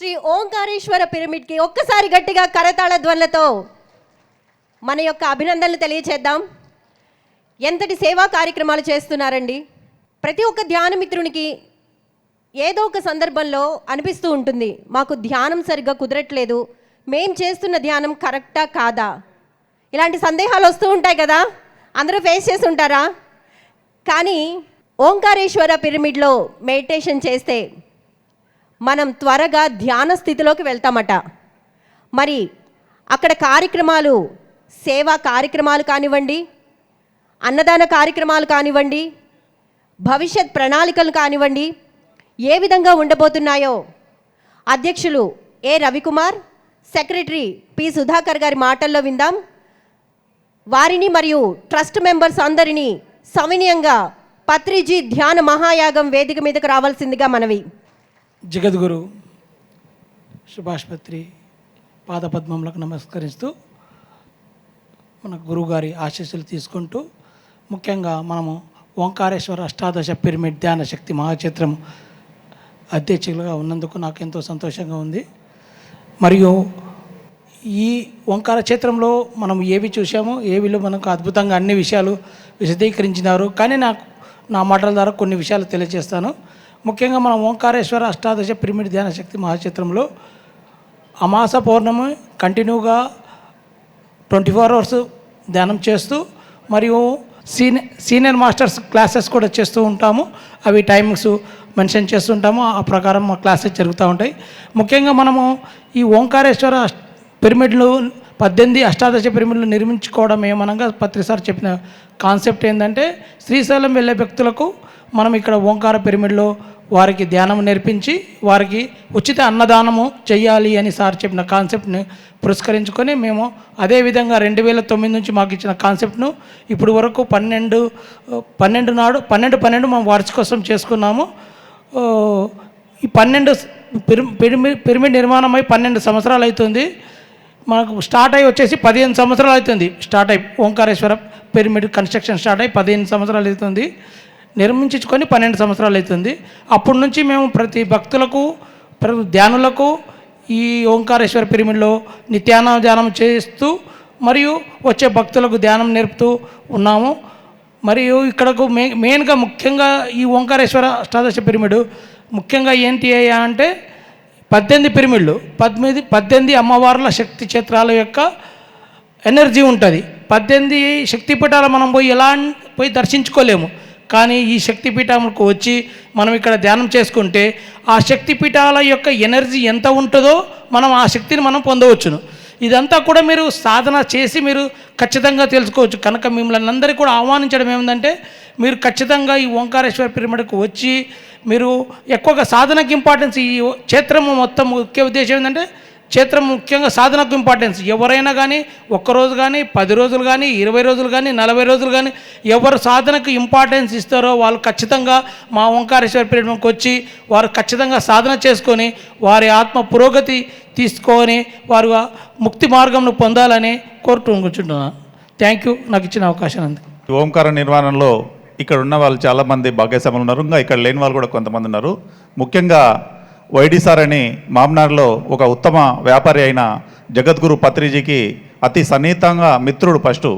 శ్రీ ఓంకారేశ్వర పిరమిడ్కి ఒక్కసారి గట్టిగా కరతాళ ధ్వనులతో మన యొక్క అభినందనలు తెలియచేద్దాం. ఎంతటి సేవా కార్యక్రమాలు చేస్తున్నారండి? ప్రతి ఒక్క ధ్యాన మిత్రునికి ఏదో ఒక సందర్భంలో అనిపిస్తూ ఉంటుంది మాకు ధ్యానం సరిగ్గా కుదరట్లేదు మేం చేస్తున్న ధ్యానం కరెక్టా కాదా? ఇలాంటి సందేహాలు వస్తూ ఉంటాయి కదా అందరూ ఫేస్ చేసి ఉంటారా? కానీ ఓంకారేశ్వర పిరమిడ్లో మెడిటేషన్ చేస్తే మనం త్వరగా ధ్యాన స్థితిలోకి వెళ్తామట. మరి అక్కడ కార్యక్రమాలు సేవా కార్యక్రమాలు కానివ్వండి అన్నదాన కార్యక్రమాలు కానివ్వండి భవిష్యత్ ప్రణాళికలు కానివ్వండి ఏ విధంగా ఉండబోతున్నాయో అధ్యక్షులు A Ravikumar secretary P Sudhakar గారి మాటల్లో విందాం. వారిని మరియు ట్రస్ట్ మెంబర్స్ అందరినీ సవినీయంగా పత్రిజీ ధ్యాన మహాయాగం వేదిక మీదకు రావాల్సిందిగా మనవి. జగద్గురు సుభాష్పత్రి పాదపద్మములకు నమస్కరిస్తూ మన గురువుగారి ఆశీస్సులు తీసుకుంటూ ముఖ్యంగా మనము ఓంకారేశ్వర అష్టాదశ పిరమిడ్ ధ్యాన శక్తి మహాచిత్రం అధ్యక్షులుగా ఉన్నందుకు నాకు ఎంతో సంతోషంగా ఉంది. మరియు ఈ ఓంకార క్షేత్రంలో మనం ఏవి చూసామో ఏవిలో మనకు అద్భుతంగా అన్ని విషయాలు విశదీకరించినారు కానీ నాకు నా మాటల ద్వారా కొన్ని విషయాలు తెలియజేస్తాను. ముఖ్యంగా మనం ఓంకారేశ్వర అష్టాదశ పిరమిడ్ ధ్యాన శక్తి మహాక్షేత్రంలో అమాస పౌర్ణమి కంటిన్యూగా ట్వంటీ ఫోర్ అవర్స్ ధ్యానం చేస్తూ మరియు సీనియర్ సీనియర్ మాస్టర్స్ క్లాసెస్ కూడా చేస్తూ ఉంటాము. అవి టైమింగ్స్ మెన్షన్ చేస్తుంటాము ఆ ప్రకారం మా క్లాసెస్ జరుగుతూ ఉంటాయి. ముఖ్యంగా మనము ఈ ఓంకారేశ్వర పిరమిడ్లు పద్దెనిమిది అష్టాదశ పిరమిడ్లు నిర్మించుకోవడం ఏమనగా పత్రిసారి చెప్పిన కాన్సెప్ట్ ఏంటంటే శ్రీశైలం వెళ్ళే వ్యక్తులకు మనం ఇక్కడ ఓంకార పిరమిడ్లో వారికి ధ్యానం నేర్పించి వారికి ఉచిత అన్నదానము చేయాలి అని సార్ చెప్పిన కాన్సెప్ట్ని పురస్కరించుకొని మేము అదేవిధంగా రెండు వేల తొమ్మిది నుంచి మాకు ఇచ్చిన కాన్సెప్ట్ను ఇప్పుడు వరకు పన్నెండు పన్నెండు నాడు పన్నెండు పన్నెండు మేము వార్షికోత్సవం చేసుకున్నాము. ఈ పన్నెండు పిరమి పిరమిడ్ పిరమిడ్ నిర్మాణమై పన్నెండు సంవత్సరాలు అవుతుంది. మనకు స్టార్ట్ అయ్యి వచ్చేసి పదిహేను సంవత్సరాలు అవుతుంది. స్టార్ట్ అయ్యి ఓంకారేశ్వర పిరమిడ్ కన్స్ట్రక్షన్ స్టార్ట్ అయ్యి పదిహేను సంవత్సరాలు అవుతుంది. నిర్మించుకొని పన్నెండు సంవత్సరాలు అవుతుంది. అప్పటి నుంచి మేము ప్రతి భక్తులకు ప్రతి ధ్యానులకు ఈ ఓంకారేశ్వర పిరమిడ్లో నిత్యాన ధ్యానం చేస్తూ మరియు వచ్చే భక్తులకు ధ్యానం నేర్పుతూ ఉన్నాము. మరియు ఇక్కడకు మే మెయిన్గా ముఖ్యంగా ఈ ఓంకారేశ్వర అష్టాదశ పిరమిడ్ ముఖ్యంగా ఏంటి అయ్యా అంటే పద్దెనిమిది పిరమిళ్ళు పద్దెనిమిది పద్దెనిమిది అమ్మవార్ల శక్తి క్షేత్రాల యొక్క ఎనర్జీ ఉంటుంది. పద్దెనిమిది శక్తిపీఠాలు మనం పోయి ఎలా పోయి దర్శించుకోలేము. కానీ ఈ శక్తిపీఠంకు వచ్చి మనం ఇక్కడ ధ్యానం చేసుకుంటే ఆ శక్తిపీఠాల యొక్క ఎనర్జీ ఎంత ఉంటుందో మనం ఆ శక్తిని మనం పొందవచ్చును. ఇదంతా కూడా మీరు సాధన చేసి మీరు ఖచ్చితంగా తెలుసుకోవచ్చు. కనుక మిమ్మల్ని అందరికీ కూడా ఆహ్వానించడం ఏమిటంటే మీరు ఖచ్చితంగా ఈ ఓంకారేశ్వర పిరమిడ్కు వచ్చి మీరు ఎక్కువగా సాధనకు ఇంపార్టెన్స్ ఈ క్షేత్రము మొత్తం ముఖ్య ఉద్దేశం ఏంటంటే క్షేత్రం ముఖ్యంగా సాధనకు ఇంపార్టెన్స్ ఎవరైనా కానీ ఒక్కరోజు కానీ పది రోజులు కానీ ఇరవై రోజులు కానీ నలభై రోజులు కానీ ఎవరు సాధనకు ఇంపార్టెన్స్ ఇస్తారో వాళ్ళు ఖచ్చితంగా మా ఓంకారేశ్వర పీఠంకి వచ్చి వారు ఖచ్చితంగా సాధన చేసుకొని వారి ఆత్మ పురోగతి తీసుకొని వారు ముక్తి మార్గంను పొందాలని కోరుకుంటున్నాను. థ్యాంక్ యూ నాకు ఇచ్చిన అవకాశం అంది ఓంకార నిర్మాణంలో ఇక్కడ ఉన్న వాళ్ళు చాలామంది భాగ్యసములు ఉన్నారు. ఇంకా ఇక్కడ లేని వాళ్ళు కూడా కొంతమంది ఉన్నారు. ముఖ్యంగా వైడి సార్ అని మామ్నార్లో ఒక ఉత్తమ వ్యాపారి అయిన జగద్గురు పత్రిజీకి అతి సన్నిహితంగా మిత్రుడు ఫస్ట్.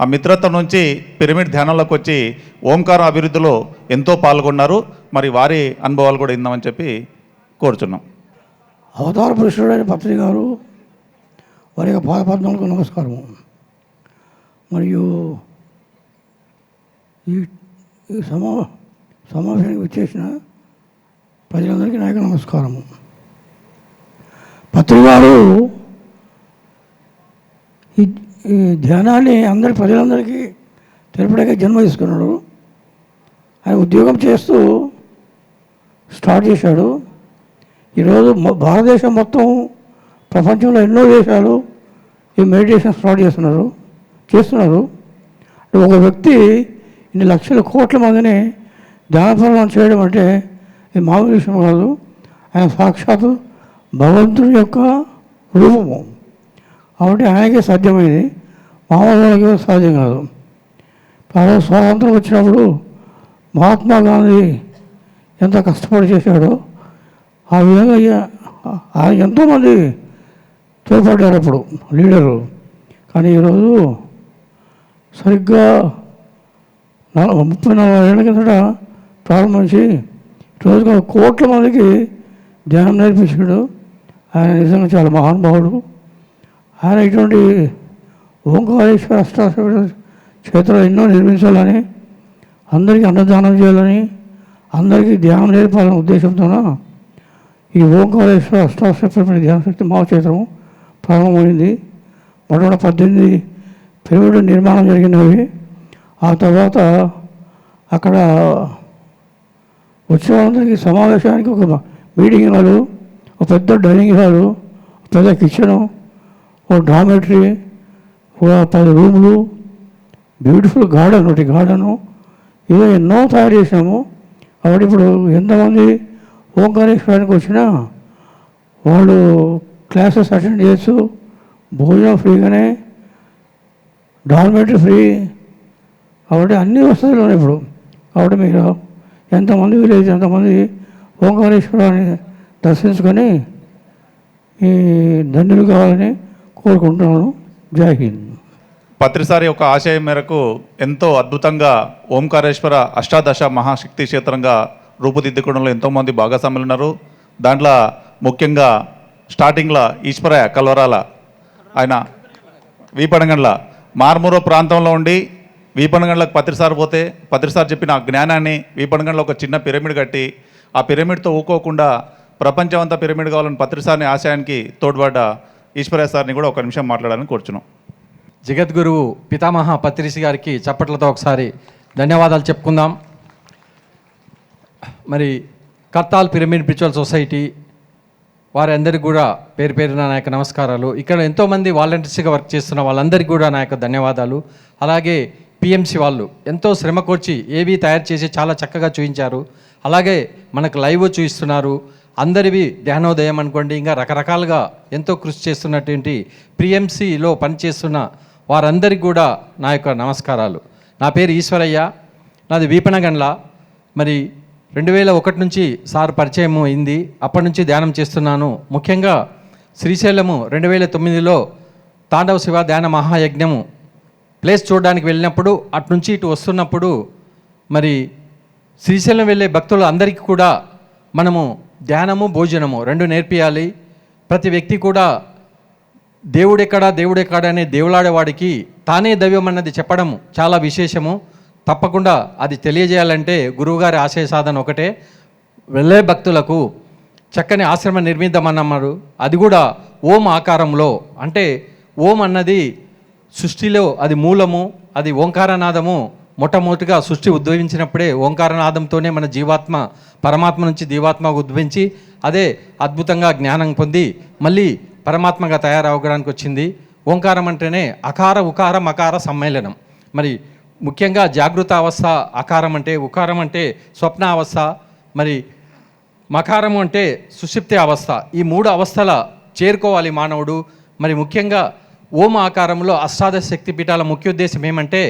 ఆ మిత్రత్వం నుంచి పిరమిడ్ ధ్యానంలోకి వచ్చి ఓంకార అభివృద్ధిలో ఎంతో పాల్గొన్నారు. మరి వారి అనుభవాలు కూడా ఇందామని చెప్పి కోరుచున్నాం. అవతార పురుషుడైన పత్రి గారు వారి యొక్క పాదపద్మాలకు నమస్కారము. మరియు ఈ ఈ సమా సమావేశానికి వచ్చేసిన ప్రజలందరికీ నాయక నమస్కారము. పత్రికారు ఈ ఈ ధ్యానాన్ని అందరి ప్రజలందరికీ తెలుపడానికి జన్మ తీసుకున్నాడు. ఆయన ఉద్యోగం చేస్తూ స్టార్ట్ చేశాడు. ఈరోజు భారతదేశం మొత్తం ప్రపంచంలో ఎన్నో దేశాలు ఈ మెడిటేషన్ స్టార్ట్ చేస్తున్నారు చేస్తున్నారు. ఒక వ్యక్తి ఇన్ని లక్షల కోట్ల మందిని ధ్యానపరమం చేయడం అంటే ఇది మామూలు విషయం కాదు. ఆయన సాక్షాత్తు భగవంతుడి యొక్క రూపము. కాబట్టి ఆయనకే సాధ్యమైంది. మామూలు వాళ్ళకి సాధ్యం కాదు. భారత స్వాతంత్రం వచ్చినప్పుడు మహాత్మా గాంధీ ఎంత కష్టపడి చేశాడో ఆ విధంగా ఆయన ఎంతోమంది తోడ్పడ్డారు అప్పుడు లీడరు కానీ ఈరోజు సరిగ్గా నలభై ముప్పై నలభై ఏళ్ళ కిందట ప్రారంభించి రోజుగా కోట్ల మందికి ధ్యానం నేర్పించాడు ఆయన నిజంగా చాలా మహానుభావుడు. ఆయన ఇటువంటి ఓంకారేశ్వర అష్టాశ్వర క్షేత్రాలు ఎన్నో నిర్మించాలని అందరికీ అన్నదానం చేయాలని అందరికీ ధ్యానం నేర్పాలనే ఉద్దేశంతోన ఈ ఓంకారేశ్వర అష్టాశ్వరమైన ధ్యానశక్తి మహాక్షేత్రము ప్రారంభమైంది. మొట్టమొదటి పద్దెనిమిది పిరమిడ్ నిర్మాణం జరిగినవి. ఆ తర్వాత అక్కడ వచ్చే వాళ్ళందరికీ సమావేశానికి ఒక మీటింగ్ హాలు ఒక పెద్ద డైనింగ్ హాలు ఒక పెద్ద కిచెను ఒక డామెటరీ ఒక పది రూములు బ్యూటిఫుల్ గార్డెన్ ఒకటి గార్డెను. ఇలా ఎన్నో తయారు చేసినాము కాబట్టి ఇప్పుడు ఎంతమంది ఓంకారేశ్వరానికి వచ్చినా వాళ్ళు క్లాసెస్ అటెండ్ చేయొచ్చు. భోజనం ఫ్రీగానే. Dormitory free. కాబట్టి అన్ని వసతులు ఉన్నాయి ఇప్పుడు. కాబట్టి మీరు ఎంతమంది విలేజ్ ఎంతమంది ఓంకారేశ్వరాన్ని దర్శించుకొని ఈ ధన్యులు కావాలని కోరుకుంటున్నాను. జై హింద్. పత్రిసారి యొక్క ఆశయం మేరకు ఎంతో అద్భుతంగా ఓంకారేశ్వర అష్టాదశ మహాశక్తి క్షేత్రంగా రూపుదిద్దుకోవడంలో ఎంతోమంది భాగస్వాములు ఉన్నారు. దాంట్లో ముఖ్యంగా స్టార్టింగ్లో ఈశ్వరయ్య కల్వరాల ఆయన వీపడంగండ్ల మార్మూర ప్రాంతంలో ఉండి వీపనగండ్లకు పత్రిసార్ పోతే పత్రిసార్ చెప్పిన ఆ జ్ఞానాన్ని వీపనగండ్లో ఒక చిన్న పిరమిడ్ కట్టి ఆ పిరమిడ్తో ఊకోకుండా ప్రపంచమంతా పిరమిడ్ కావాలని పత్రిసారిని ఆశయానికి తోడ్పడ్డ ఈశ్వరయ్య సార్ని కూడా ఒక నిమిషం మాట్లాడాలని కూర్చున్నాం. జగద్గురువు పితామహ పత్రిసి గారికి చప్పట్లతో ఒకసారి ధన్యవాదాలు చెప్పుకుందాం. మరి కర్తాల్ పిరమిడ్ పిచువల్ సొసైటీ వారందరికీ కూడా పేరు పేరున నా యొక్క నమస్కారాలు. ఇక్కడ ఎంతోమంది వాలంటీర్స్గా వర్క్ చేస్తున్న వాళ్ళందరికీ కూడా నా యొక్క ధన్యవాదాలు. అలాగే పిఎంసి వాళ్ళు ఎంతో శ్రమ కోర్చి ఏవి తయారు చేసి చాలా చక్కగా చూపించారు అలాగే మనకు లైవ్ చూపిస్తున్నారు అందరివి ధ్యానోదయం అనుకోండి ఇంకా రకరకాలుగా ఎంతో కృషి చేస్తున్నటువంటి పిఎంసిలో పనిచేస్తున్న వారందరికీ కూడా నా యొక్క నమస్కారాలు. నా పేరు ఈశ్వరయ్య నాది వీపనగండ్ల. మరి రెండు వేల ఒకటి నుంచి సార్ పరిచయం అయింది. అప్పటి నుంచి ధ్యానం చేస్తున్నాను. ముఖ్యంగా శ్రీశైలము రెండు వేల తొమ్మిదిలో తాండవ శివ ధ్యాన మహాయజ్ఞము ప్లేస్ చూడడానికి వెళ్ళినప్పుడు అటు నుంచి ఇటు వస్తున్నప్పుడు మరి శ్రీశైలం వెళ్ళే భక్తులు అందరికీ కూడా మనము ధ్యానము భోజనము రెండు నేర్పియాలి. ప్రతి వ్యక్తి కూడా దేవుడెక్కడా దేవుడెక్కడా అనే దేవులాడేవాడికి తానే దైవం అన్నది చెప్పడం చాలా విశేషము. తప్పకుండా అది తెలియజేయాలంటే గురువుగారి ఆశయ సాధన ఒకటే. వెళ్ళే భక్తులకు చక్కని ఆశ్రమం నిర్మిద్దామన్నమారు అది కూడా ఓం ఆకారంలో. అంటే ఓం అన్నది సృష్టిలో అది మూలము అది ఓంకారనాదము. మొట్టమొదటిగా సృష్టి ఉద్భవించినప్పుడే ఓంకారనాదంతోనే మన జీవాత్మ పరమాత్మ నుంచి దీవాత్మ ఉద్భవించి అదే అద్భుతంగా జ్ఞానం పొంది మళ్ళీ పరమాత్మగా తయారవడానికి వచ్చింది. ఓంకారం అంటేనే అకార ఉకార మకార సమ్మేళనం. మరి ముఖ్యంగా జాగృత అవస్థ అకారం అంటే ఉకారం అంటే స్వప్న అవస్థ మరి మకారం అంటే సుషిప్తి అవస్థ ఈ మూడు అవస్థల చేరుకోవాలి మానవుడు. మరి ముఖ్యంగా ఓం ఆకారంలో అష్టాదశ శక్తి పీఠాల ముఖ్య ఉద్దేశం ఏమంటే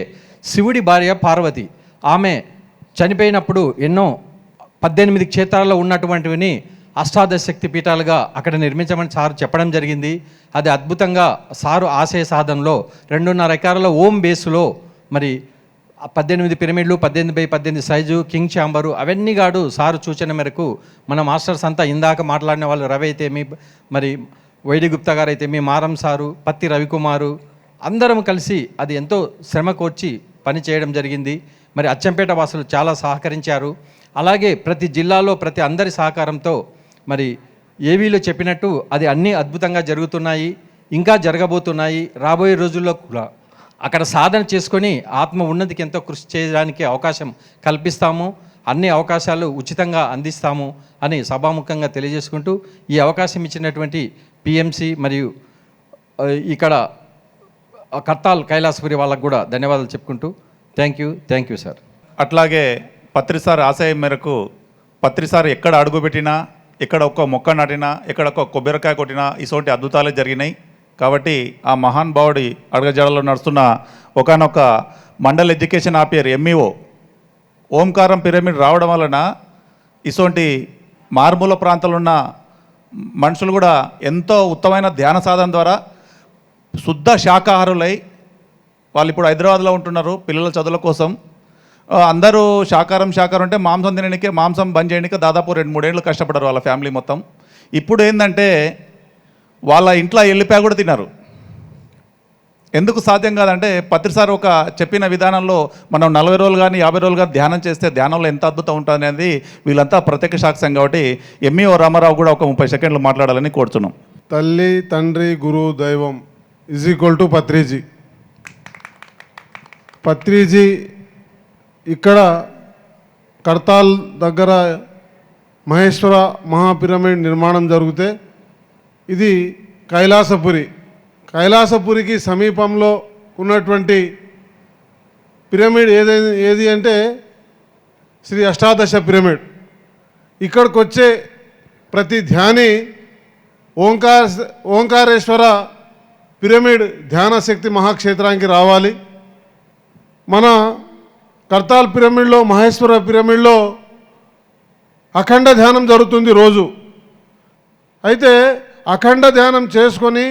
శివుడి భార్య పార్వతి ఆమె చనిపోయినప్పుడు ఎన్నో పద్దెనిమిది క్షేత్రాల్లో ఉన్నటువంటివిని అష్టాదశ శక్తి పీఠాలుగా అక్కడ నిర్మించమని సారు చెప్పడం జరిగింది. అది అద్భుతంగా సారు ఆశయ సాధనలో రెండున్నర ఎకరాల ఓం బేసులో మరి పద్దెనిమిది పిరమిడ్లు పద్దెనిమిది బై పద్దెనిమిది సైజు కింగ్ ఛాంబరు అవన్నీ గాడు సారు సూచన మేరకు మన మాస్టర్స్ అంతా ఇందాక మాట్లాడిన వాళ్ళు రవి అయితే మీ మరి వైడి గుప్తా గారు అయితే మీ మారం సారు పత్తి రవికుమారు అందరం కలిసి అది ఎంతో శ్రమ కోర్చి పని చేయడం జరిగింది. మరి అచ్చంపేట వాసులు చాలా సహకరించారు. అలాగే ప్రతి జిల్లాలో ప్రతి అందరి సహకారంతో మరి ఏవీలో చెప్పినట్టు అది అన్నీ అద్భుతంగా జరుగుతున్నాయి ఇంకా జరగబోతున్నాయి రాబోయే రోజుల్లో కూడా. అక్కడ సాధన చేసుకొని ఆత్మ ఉన్నతికి ఎంతో కృషి చేయడానికి అవకాశం కల్పిస్తాము అన్ని అవకాశాలు ఉచితంగా అందిస్తాము అని సభాముఖంగా తెలియజేసుకుంటూ ఈ అవకాశం ఇచ్చినటువంటి పిఎంసి మరియు ఇక్కడ కర్తాల్ కైలాసపురి వాళ్ళకు కూడా ధన్యవాదాలు చెప్పుకుంటూ thank you thank you sir అట్లాగే పత్రిసార్ ఆశయం మేరకు పత్రిసారి ఎక్కడ అడుగుపెట్టినా ఎక్కడ ఒక్క మొక్క నాటినా ఎక్కడ ఒక్క కొబ్బరికాయ కొట్టినా ఇటువంటి అద్భుతాలే జరిగినాయి. కాబట్టి ఆ మహాన్ భావుడి అడగజాడలో నడుస్తున్న ఒకనొక mandal education officer MEO Omkaram pyramid రావడం వలన ఇటువంటి మారుమూల ప్రాంతాలున్న మనుషులు కూడా ఎంతో ఉత్తమైన ధ్యాన సాధన ద్వారా శుద్ధ శాకాహారులై వాళ్ళు ఇప్పుడు హైదరాబాద్లో ఉంటున్నారు పిల్లల చదువుల కోసం. అందరూ శాకారం శాకారం అంటే మాంసం తినడానికే మాంసం బంద్ చేయడానికే దాదాపు రెండు మూడేళ్ళు కష్టపడరు వాళ్ళ ఫ్యామిలీ మొత్తం. ఇప్పుడు ఏంటంటే వాళ్ళ ఇంట్లో వెళ్ళిపోయా కూడా తిన్నారు. ఎందుకు సాధ్యం కాదంటే పత్రిసారి ఒక చెప్పిన విధానంలో మనం నలభై రోజులు కానీ యాభై రోజులు కానీ ధ్యానం చేస్తే ధ్యానంలో ఎంత అద్భుతం ఉంటుంది అనేది వీళ్ళంతా ప్రత్యక్ష సాక్ష్యం కాబట్టి ఎంఈఓ రామారావు కూడా ఒక ముప్పై సెకండ్లు మాట్లాడాలని కోరుతున్నాం తల్లి తండ్రి గురువు దైవం is equal to Patriji. Patriji ఇక్కడ కర్తాల్ దగ్గర మహేశ్వర మహాపిరమిడ్ నిర్మాణం జరిగితే ఇది కైలాసపురి. కైలాసపురికి సమీపంలో ఉన్నటువంటి పిరమిడ్ ఏదైనా ఏది అంటే శ్రీ అష్టాదశ పిరమిడ్. ఇక్కడికి వచ్చే ప్రతి ధ్యాని ఓంకార ఓంకారేశ్వర పిరమిడ్ ధ్యాన శక్తి మహాక్షేత్రానికి రావాలి. మన కర్తాల్ పిరమిడ్లో మహేశ్వర పిరమిడ్లో అఖండ ధ్యానం జరుగుతుంది రోజు. అయితే అఖండ ధ్యానం చేసుకొని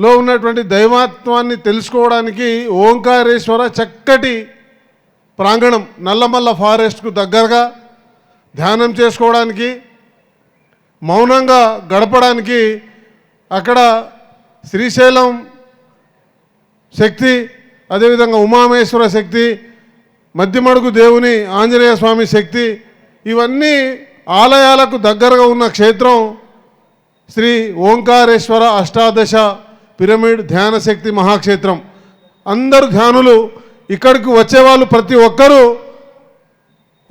లో ఉన్నటువంటి దైవాత్వాన్ని తెలుసుకోవడానికి ఓంకారేశ్వర చక్కటి ప్రాంగణం నల్లమల్ల ఫారెస్ట్కు దగ్గరగా ధ్యానం చేసుకోవడానికి మౌనంగా గడపడానికి అక్కడ శ్రీశైలం శక్తి అదేవిధంగా ఉమామేశ్వర శక్తి మధ్యమడుగు దేవుని ఆంజనేయ స్వామి శక్తి ఇవన్నీ ఆలయాలకు దగ్గరగా ఉన్న క్షేత్రం శ్రీ ఓంకారేశ్వర అష్టాదశ పిరమిడ్ ధ్యాన శక్తి మహాక్షేత్రం. అందరు ధ్యానులు ఇక్కడికి వచ్చేవాళ్ళు ప్రతి ఒక్కరూ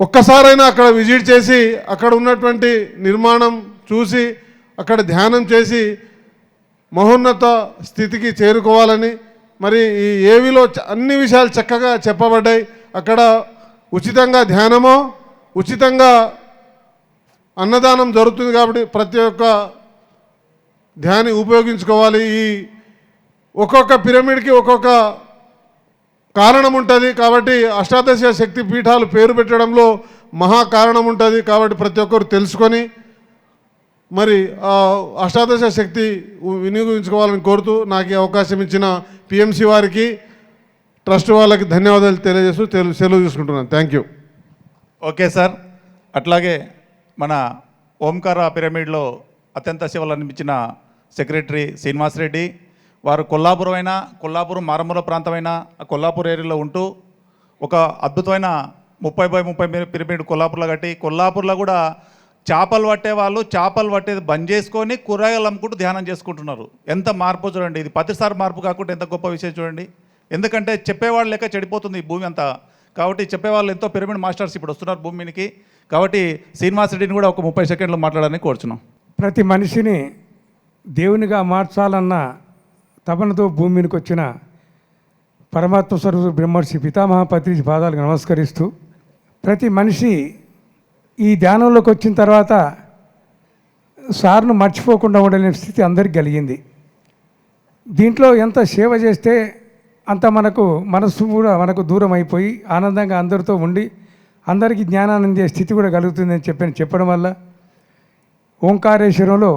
ఒక్కసారైనా అక్కడ విజిట్ చేసి అక్కడ ఉన్నటువంటి నిర్మాణం చూసి అక్కడ ధ్యానం చేసి మహోన్నత స్థితికి చేరుకోవాలని మరి ఈ ఏవిలో అన్ని విషయాలు చక్కగా చెప్పబడ్డాయి. అక్కడ ఉచితంగా ధ్యానమో ఉచితంగా అన్నదానం జరుగుతుంది కాబట్టి ప్రతి ఒక్క ధ్యాని ఉపయోగించుకోవాలి. ఈ ఒక్కొక్క పిరమిడ్కి ఒక్కొక్క కారణం ఉంటుంది. కాబట్టి అష్టాదశ శక్తి పీఠాలు పేరు పెట్టడంలో మహా కారణం ఉంటుంది. కాబట్టి ప్రతి ఒక్కరు తెలుసుకొని మరి అష్టాదశ శక్తి వినియోగించుకోవాలని కోరుతూ నాకు ఈ అవకాశం ఇచ్చిన పిఎంసి వారికి ట్రస్ట్ వాళ్ళకి ధన్యవాదాలు తెలియజేస్తూ తెలు- సెలవు తీసుకుంటున్నాను. Thank you. Okay sir. అట్లాగే మన ఓంకార పిరమిడ్లో అత్యంత సేవలు అందించిన సెక్రటరీ శ్రీనివాస్ రెడ్డి వారు కొల్లాపురం అయినా కొల్లాపురం మారమూల ప్రాంతమైనా ఆ కొల్లాపూర్ ఏరియాలో ఉంటూ ఒక అద్భుతమైన ముప్పై బై ముప్పై పిరమిడ్ కొల్లాపూర్లో కట్టి కొల్లాపూర్లో కూడా చేపలు పట్టే వాళ్ళు చేపలు పట్టేది బంద్ చేసుకొని కూరగాయలు అమ్ముకుంటూ ధ్యానం చేసుకుంటున్నారు. ఎంత మార్పు చూడండి. ఇది ప్రతిసారి మార్పు కాకుండా ఎంత గొప్ప విషయం చూడండి. ఎందుకంటే చెప్పేవాళ్ళు లేక చెడిపోతుంది ఈ భూమి అంతా. కాబట్టి చెప్పేవాళ్ళు ఎంతో పిరమిడ్ మాస్టర్స్ ఇప్పుడు వస్తున్నారు భూమి మీదకి. కాబట్టి శ్రీనివాస్ రెడ్డిని కూడా ఒక ముప్పై సెకండ్లు మాట్లాడాలని కోరుచున్నాం. ప్రతి మనిషిని దేవునిగా మార్చాలన్న తపనతో భూమి మీదకి వచ్చిన పరమాత్మ స్వరూప బ్రహ్మర్షి పితామహ పత్రిజీ పాదాలకు నమస్కరిస్తూ ప్రతి మనిషి ఈ ధ్యానంలోకి వచ్చిన తర్వాత సార్ను మర్చిపోకుండా ఉండలేని స్థితి అందరికి కలిగింది. దీంట్లో ఎంత సేవ చేస్తే అంత మనకు మనస్సు కూడా మనకు దూరం అయిపోయి ఆనందంగా అందరితో ఉండి అందరికీ జ్ఞానాన్ని అందే స్థితి కూడా కలుగుతుందని చెప్పని చెప్పడం వల్ల ఓంకారేశ్వరంలో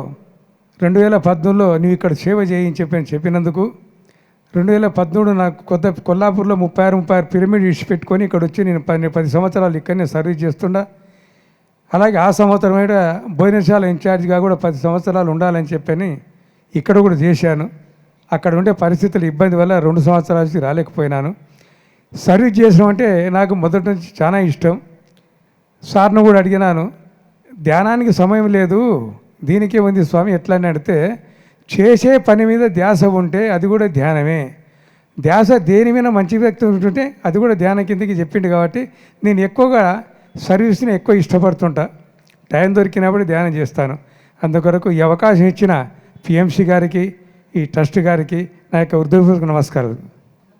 రెండు వేల పద్మూడులో నువ్వు ఇక్కడ సేవ చేయని చెప్పని చెప్పినందుకు రెండు వేల పద్మూడు నాకు కొత్త కొల్లాపూర్లో ముప్పై ఆరు ముప్పై ఆరు పిరమిడ్ ఇచ్చిపెట్టుకొని ఇక్కడ వచ్చి నేను పది పది సంవత్సరాలు ఇక్కడనే సర్వీస్ చేస్తుండా. అలాగే ఆ సంవత్సరం కూడా భోజనశాల ఇన్ఛార్జ్గా కూడా పది సంవత్సరాలు ఉండాలని చెప్పని ఇక్కడ కూడా చేశాను. అక్కడ ఉండే పరిస్థితులు ఇబ్బంది వల్ల రెండు సంవత్సరాలకి రాలేకపోయినాను. సర్వీస్ చేసిన అంటే నాకు మొదటి నుంచి చాలా ఇష్టం. సార్ను కూడా అడిగినాను ధ్యానానికి సమయం లేదు దీనికే ఉంది స్వామి ఎట్లా అని అడిగితే చేసే పని మీద ధ్యాస ఉంటే అది కూడా ధ్యానమే. ధ్యాస దేని మీద మంచి వ్యక్తి ఉంటుంటే అది కూడా ధ్యానం కిందకి చెప్పిండు కాబట్టి నేను ఎక్కువగా సర్వీస్ని ఎక్కువ ఇష్టపడుతుంటా. టైం దొరికినప్పుడు ధ్యానం చేస్తాను. అందుకొరకు ఈ అవకాశం ఇచ్చిన పిఎంసి గారికి ఈ ట్రస్ట్ గారికి నా యొక్క హృదయపూర్వక నమస్కారాలు.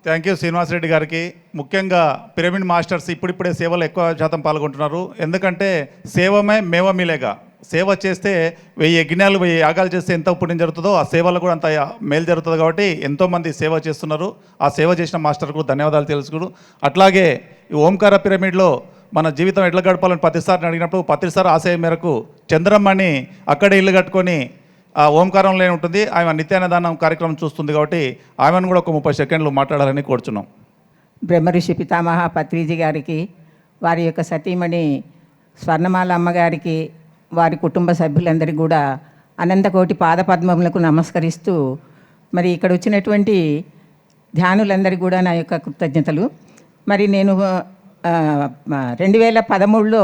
థ్యాంక్ యూ శ్రీనివాస్ రెడ్డి గారికి. ముఖ్యంగా పిరమిడ్ మాస్టర్స్ ఇప్పుడిప్పుడే సేవలు ఎక్కువ శాతం పాల్గొంటున్నారు. ఎందుకంటే సేవమే మేవ మిలేగా సేవ చేస్తే వెయ్యి యజ్ఞాలు వెయ్యి యాగాలు చేస్తే ఎంత పుణ్యం జరుగుతుందో ఆ సేవలో కూడా అంత మేలు జరుగుతుంది కాబట్టి ఎంతోమంది సేవ చేస్తున్నారు. ఆ సేవ చేసిన మాస్టర్కు ధన్యవాదాలు తెలుసుకుడు అట్లాగే ఈ ఓంకార పిరమిడ్లో మన జీవితం ఎట్లా గడపాలని ప్రతిసారి అడిగినప్పుడు ప్రతిసారి ఆశయం మేరకు చంద్రమ్మని అక్కడే ఇల్లు కట్టుకొని ఆ ఓంకారంలో ఉంటుంది. ఆమె నిత్యాన్నదానం కార్యక్రమం చూస్తుంది కాబట్టి ఆమెను కూడా ఒక ముప్పై సెకండ్లు మాట్లాడాలని కోరుచున్నాం. బ్రహ్మఋషి పితామహ పత్రిజీ గారికి వారి యొక్క సతీమణి స్వర్ణమాల అమ్మగారికి వారి కుటుంబ సభ్యులందరికీ కూడా అనంతకోటి పాదపద్మములకు నమస్కరిస్తూ మరి ఇక్కడ వచ్చినటువంటి ధ్యానులందరికీ కూడా నా యొక్క కృతజ్ఞతలు. మరి నేను రెండు వేల పదమూడులో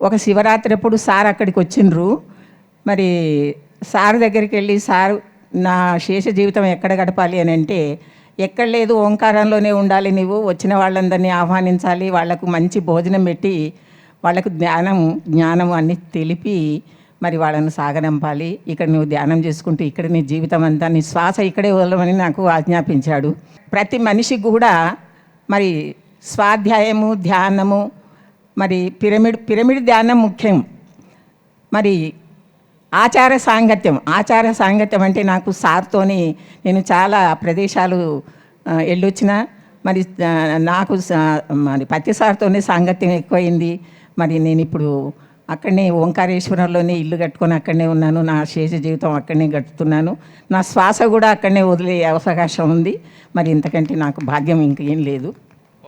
ఒక శివరాత్రి అప్పుడు సార్ అక్కడికి వచ్చిండ్రు. మరి సార్ దగ్గరికి వెళ్ళి సార్ నా శేష జీవితం ఎక్కడ గడపాలి అని అంటే ఎక్కడ లేదు ఓంకారంలోనే ఉండాలి నువ్వు వచ్చిన వాళ్ళందరినీ ఆహ్వానించాలి వాళ్ళకు మంచి భోజనం పెట్టి వాళ్ళకు ధ్యానం జ్ఞానం అన్ని తెలిపి మరి వాళ్ళను సాగనంపాలి. ఇక్కడ నువ్వు ధ్యానం చేసుకుంటూ ఇక్కడ నీ జీవితం అంతా నీ శ్వాస ఇక్కడే వదలమని నాకు ఆజ్ఞాపించాడు. ప్రతి మనిషికి కూడా మరి స్వాధ్యాయము ధ్యానము మరి పిరమిడ్ పిరమిడ్ ధ్యానం ముఖ్యం. మరి ఆచార సాంగత్యం ఆచార సాంగత్యం అంటే నాకు సార్తోని నేను చాలా ప్రదేశాలు వెళ్ళొచ్చిన మరి నాకు సా- మరి పత్తి సార్తోనే సాంగత్యం ఎక్కువైంది. మరి నేను ఇప్పుడు అక్కడనే ఓంకారేశ్వరంలోనే ఇల్లు కట్టుకొని అక్కడనే ఉన్నాను. నా శేష జీవితం అక్కడనే గడుపుతున్నాను. నా శ్వాస కూడా అక్కడనే వదిలే అవకాశం ఉంది. మరి ఇంతకంటే నాకు భాగ్యం ఇంకేం లేదు.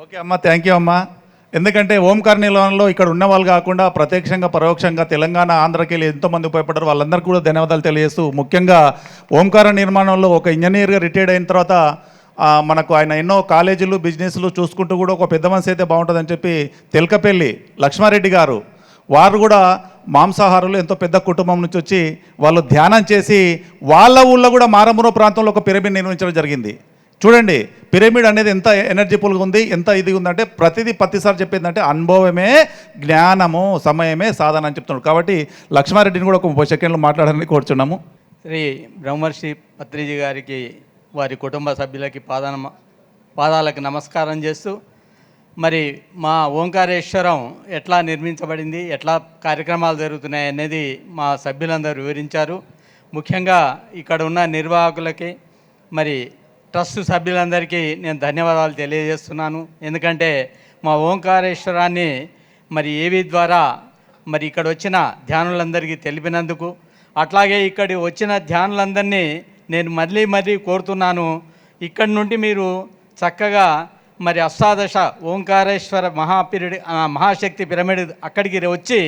ఓకే అమ్మ థ్యాంక్ యూ అమ్మా. ఎందుకంటే ఓంకార నిలయంలో ఇక్కడ ఉన్న వాళ్ళు కాకుండా ప్రత్యక్షంగా పరోక్షంగా తెలంగాణ ఆంధ్రకి వెళ్ళి ఎంతోమంది ఉపయోగపడ్డారు. వాళ్ళందరికీ కూడా ధన్యవాదాలు తెలియజేస్తూ ముఖ్యంగా ఓంకార నిర్మాణంలో ఒక ఇంజనీర్గా రిటైర్డ్ అయిన తర్వాత మనకు ఆయన ఎన్నో కాలేజీలు బిజినెస్లు చూసుకుంటూ కూడా ఒక పెద్ద మనిషి అయితే బాగుంటుందని చెప్పి తెలకపల్లి లక్ష్మారెడ్డి గారు వారు కూడా మాంసాహారులు ఎంతో పెద్ద కుటుంబం నుంచి వచ్చి వాళ్ళు ధ్యానం చేసి వాళ్ళ ఊళ్ళో కూడా మారమూర ప్రాంతంలో ఒక పిరమిడ్ నిర్మించడం జరిగింది. చూడండి పిరమిడ్ అనేది ఎంత ఎనర్జీఫుల్గా ఉంది ఎంత ఇది ఉందంటే ప్రతిదీ ప్రతిసారి చెప్పిందంటే అనుభవమే జ్ఞానము సమయమే సాధన అని చెప్తున్నాడు కాబట్టి లక్ష్మారెడ్డిని కూడా ఒక ముప్పై సెకండ్లు మాట్లాడాలని కోరుచున్నాము. శ్రీ బ్రహ్మర్షి పత్రిజీ గారికి వారి కుటుంబ సభ్యులకి పాదాన పాదాలకు నమస్కారం చేస్తూ మరి మా ఓంకారేశ్వరం ఎట్లా నిర్మించబడింది ఎట్లా కార్యక్రమాలు జరుగుతున్నాయి అనేది మా సభ్యులందరూ వివరించారు. ముఖ్యంగా ఇక్కడ ఉన్న నిర్వాహకులకి మరి ట్రస్ట్ సభ్యులందరికీ నేను ధన్యవాదాలు తెలియజేస్తున్నాను. ఎందుకంటే మా ఓంకారేశ్వరాన్ని మరి ఏవి ద్వారా మరి ఇక్కడ వచ్చిన ధ్యానులందరికీ తెలిపినందుకు అట్లాగే ఇక్కడి వచ్చిన ధ్యానులందరినీ నేను మళ్ళీ మళ్ళీ కోరుతున్నాను. ఇక్కడి నుండి మీరు చక్కగా మరి అష్టాదశ ఓంకారేశ్వర మహాపిరిడి మహాశక్తి పిరమిడ్ అక్కడికి వచ్చి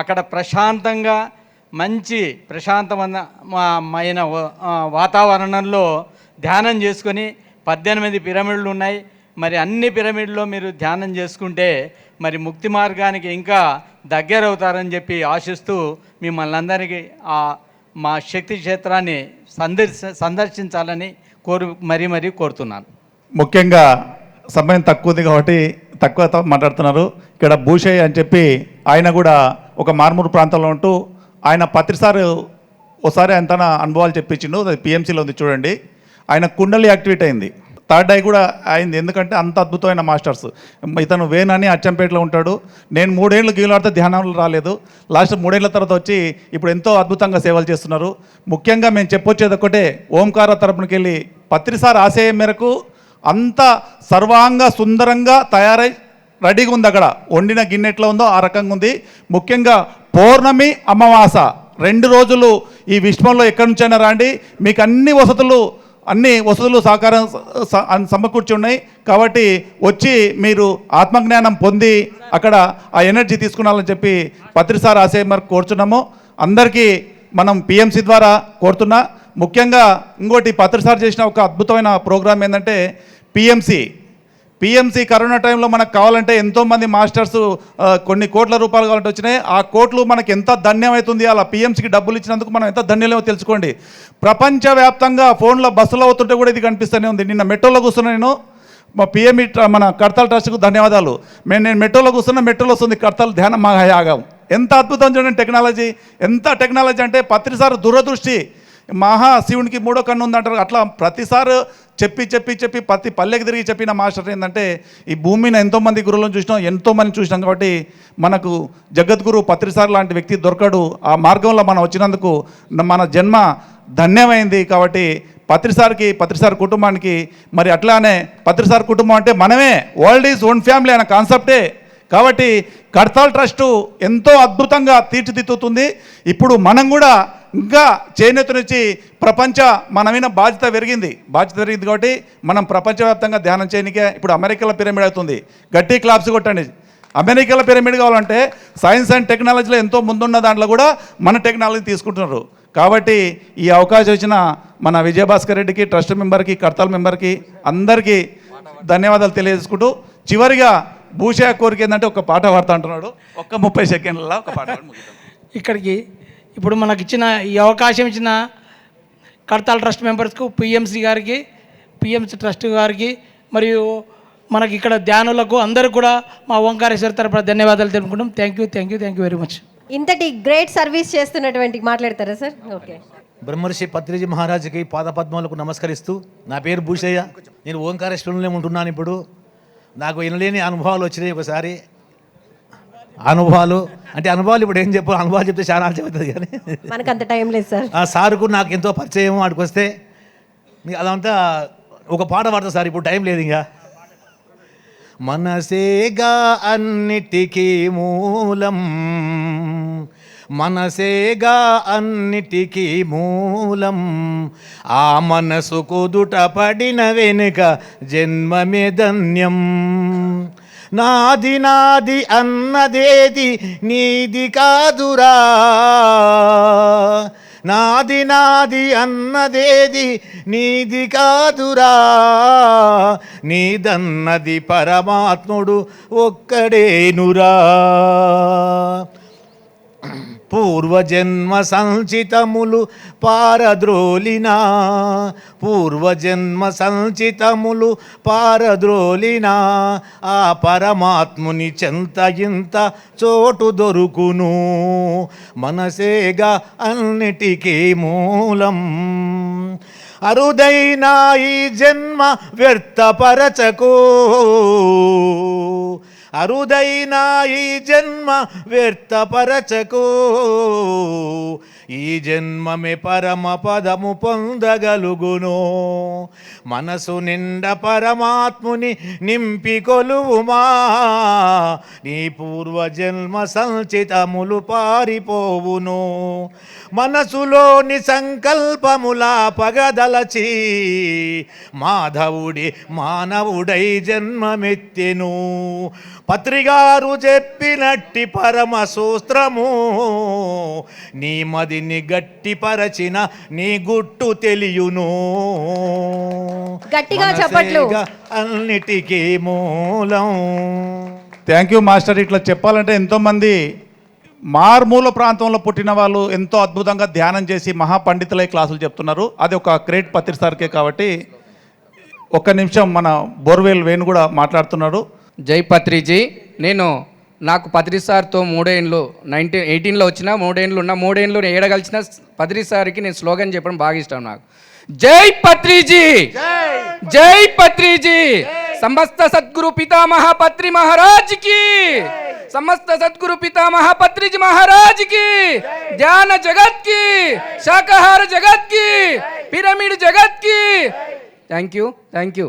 అక్కడ ప్రశాంతంగా మంచి ప్రశాంతమైన వాతావరణంలో ధ్యానం చేసుకొని పద్దెనిమిది పిరమిడ్లు ఉన్నాయి. మరి అన్ని పిరమిడ్లో మీరు ధ్యానం చేసుకుంటే మరి ముక్తి మార్గానికి ఇంకా దగ్గర అవుతారని చెప్పి ఆశిస్తూ మిమ్మల్ని అందరికీ ఆ మా శక్తి క్షేత్రాన్ని సందర్శ సందర్శించాలని కోరు మరీ మరీ కోరుతున్నాను. ముఖ్యంగా సమయం తక్కువ ఉంది కాబట్టి తక్కువ మాట్లాడుతున్నారు. ఇక్కడ భూషయ్య అని చెప్పి ఆయన కూడా ఒక మార్మూరు ప్రాంతంలో ఉంటూ ఆయన పత్రిసారి ఒకసారి ఆయన తన అనుభవాలు చెప్పించిండు. అది పిఎంసీలో ఉంది చూడండి. ఆయన కుండలి యాక్టివేట్ అయింది. థర్డ్ ఐ కూడా అయింది. ఎందుకంటే అంత అద్భుతమైన మాస్టర్స్. ఇతను వేన్ అని అచ్చంపేటలో ఉంటాడు. నేను మూడేళ్ళు గీలాడితే ధ్యానంలో రాలేదు. లాస్ట్ మూడేళ్ళ తర్వాత వచ్చి ఇప్పుడు ఎంతో అద్భుతంగా సేవలు చేస్తున్నారు. ముఖ్యంగా మేము చెప్పొచ్చేది ఒకటే ఓంకార తరపునకి వెళ్ళి పత్రిసార్ ఆశయం మేరకు అంత సర్వాంగ సుందరంగా తయారై రెడీగా ఉంది అక్కడ. వండిన గిన్నె ఎట్లా ఉందో ఆ రకంగా ఉంది. ముఖ్యంగా పౌర్ణమి అమావాస. రెండు రోజులు ఈ విశ్వంలో ఎక్కడి నుంచైనా రాండి. మీకు అన్ని వసతులు అన్ని వసతులు సహకారం సమకూర్చి ఉన్నాయి. కాబట్టి వచ్చి మీరు ఆత్మజ్ఞానం పొంది అక్కడ ఆ ఎనర్జీ తీసుకున్నాలని చెప్పి పత్రిసార్ ఆశయం కోరుచున్నాము. అందరికీ మనం పిఎంసి ద్వారా కోరుతున్నా. ముఖ్యంగా ఇంకోటి పత్రిసార్ చేసిన ఒక అద్భుతమైన ప్రోగ్రామ్ ఏంటంటే పిఎంసి పిఎంసీ కరోనా టైంలో మనకు కావాలంటే ఎంతోమంది మాస్టర్స్ కొన్ని కోట్ల రూపాయలు కావాలంటే వచ్చినాయి. ఆ కోట్లు మనకి ఎంత ధన్యమవుతుంది అలా పిఎంసీకి డబ్బులు ఇచ్చినందుకు మనం ఎంత ధన్యులేమో తెలుసుకోండి. ప్రపంచవ్యాప్తంగా ఫోన్లో బస్సులో అవుతుంటే కూడా ఇది కనిపిస్తూనే ఉంది. నిన్న మెట్రోలో కూర్చున్నా నేను. మా పిఎంఈ మన కర్తల ట్రస్ట్కు ధన్యవాదాలు. మేము నేను మెట్రోలో కూర్చున్నా మెట్రోలో వస్తుంది కర్తలు ధ్యానం మహాయాగం. ఎంత అద్భుతం చూడండి టెక్నాలజీ. ఎంత టెక్నాలజీ అంటే పత్రిసారి దురదృష్టి. మహా శివునికి మూడో కన్ను ఉందంటారు. అట్లా ప్రతిసారి చెప్పి చెప్పి చెప్పి ప్రతి పల్లెకి తిరిగి చెప్పిన మాస్టర్ ఏంటంటే ఈ భూమిని ఎంతోమంది గురువులను చూసినాం ఎంతోమంది చూసినాం కాబట్టి మనకు జగద్గురు పత్రిసార్ లాంటి వ్యక్తి దొరకడు. ఆ మార్గంలో మనం వచ్చినందుకు మన జన్మ ధన్యమైంది కాబట్టి పత్రిసార్కి పత్రిసార్ కుటుంబానికి మరి అట్లానే పత్రిసార్ కుటుంబం అంటే మనమే. వరల్డ్ ఈజ్ ఓన్ ఫ్యామిలీ అనే కాన్సెప్టే కాబట్టి కడతాల్ ట్రస్టు ఎంతో అద్భుతంగా తీర్చిదిద్దుతుంది. ఇప్పుడు మనం కూడా ఇంకా చేనేత నుంచి ప్రపంచ మనమైన బాధ్యత పెరిగింది. బాధ్యత పెరిగింది కాబట్టి మనం ప్రపంచవ్యాప్తంగా ధ్యానం చేయనికే ఇప్పుడు అమెరికాలో పిరమిడ్ అవుతుంది. గట్టి క్లాప్స్ కొట్టండి. అమెరికాలో పిరమిడ్ కావాలంటే సైన్స్ అండ్ టెక్నాలజీలో ఎంతో ముందున్న దాంట్లో కూడా మన టెక్నాలజీ తీసుకుంటున్నారు. కాబట్టి ఈ అవకాశం ఇచ్చిన మన విజయభాస్కర్ రెడ్డికి ట్రస్ట్ మెంబర్కి కర్తాల్ మెంబర్కి అందరికీ ధన్యవాదాలు తెలియజేసుకుంటూ చివరిగా భూషా కోరిక ఏంటంటే ఒక పాట పాడుతా అంటున్నాడు. ఒక్క ముప్పై సెకండ్ల ఒక పాట. ఇక్కడికి ఇప్పుడు మనకి ఇచ్చిన ఈ అవకాశం ఇచ్చిన కడతాల్ ట్రస్ట్ మెంబర్స్కు పిఎంసి గారికి పిఎంసి ట్రస్ట్ గారికి మరియు మనకి ఇక్కడ ధ్యానులకు అందరికి కూడా మా ఓంకారేశ్వర తరపున ధన్యవాదాలు తెలుపుకుంటాం thank you thank you thank you very much ఇంతటి గ్రేట్ సర్వీస్ చేస్తున్నటువంటి మాట్లాడతారా సార్? ఓకే. బ్రహ్మర్షి పత్రిజీ మహారాజుకి పాదపద్మములకు నమస్కరిస్తూ నా పేరు భూషయ్య. నేను ఓంకారేశ్వరంలో ఉంటున్నాను ఇప్పుడు. నాకు వినలేని అనుభవాలు వచ్చినాయి ఒకసారి. అనుభవాలు అంటే అనుభవాలు ఇప్పుడు ఏం చెప్పు అనుభవాలు చెప్తే చాలా చెబుతుంది కానీ. మనకు అంత టైం లేదు సార్. ఆ సారుకు నాకు ఎంతో పరిచయం వాడికి వస్తే అదంతా ఒక పాట పాడతా సార్ ఇప్పుడు టైం లేదు ఇంకా. మనసేగా అన్నిటికీ మూలం మనసేగా అన్నిటికీ మూలం. ఆ మనసు కుదుట పడిన వెనుక జన్మమే ధన్యం. నాది నాది అన్నదేది నీది కాదురా. నాది నాది అన్నదేది నీది కాదురా. నీదన్నది పరమాత్ముడు ఒక్కడేనురా. పూర్వజన్మ సంచితములు పారద్రోలినా. పూర్వజన్మ సంచితములు పారద్రోలినా. ఆ పరమాత్ముని చెంత ఇంత చోటు దొరుకును. మనసేగా అన్నిటికీ మూలం. అరుదైన ఈ జన్మ వ్యర్థపరచకు. అరుదైనా ఈ జన్మ వ్యర్థపరచకు. ఈ జన్మమే పరమ పదము పొందగలుగును. మనసు నిండ పరమాత్ముని నింపి కొలువుమా. నీ పూర్వజన్మ సంచితములు పారిపోవును. మనసులోని సంకల్పములా పగదలచి మాధవుడి మానవుడై జన్మమెత్తెను. పత్రిగారు చెప్పినట్టి పరమ సూత్రము నీ మదిని గట్టిపరచిన నీ గుట్టు తెలియును. గట్టిగా చప్పట్లు. అన్నిటికీ మూలం. థ్యాంక్ యూ మాస్టర్ ఇట్లా చెప్పాలంటే ఎంతోమంది మారుమూల ప్రాంతంలో పుట్టిన వాళ్ళు ఎంతో అద్భుతంగా ధ్యానం చేసి మహాపండితులై క్లాసులు చెప్తున్నారు. అది ఒక గ్రేట్ పత్రి సార్కే కాబట్టి ఒక్క నిమిషం మన బోర్వేల్ వేణు కూడా మాట్లాడుతున్నాడు. జై పత్రిజీ. నేను నాకు పత్రి సార్తో మూడేండ్లు నైన్టీన్ ఎయిటీన్లో వచ్చిన మూడేండ్లు ఉన్న మూడేండ్లు ఏడగలిసిన పత్రి సార్కి నేను స్లోగన్ చెప్పడం బాగా ఇష్టం నాకు. జై పత్రిజీ! జై పత్రిజీ! సమస్త సద్గురు పితామహ పత్రి మహారాజ్కి! సమస్త సద్గురు పితామహ పత్రిజీ ధ్యాన జగత్కి! శాకాహార జగత్కి! Pyramid జగత్కి! Thank you thank you.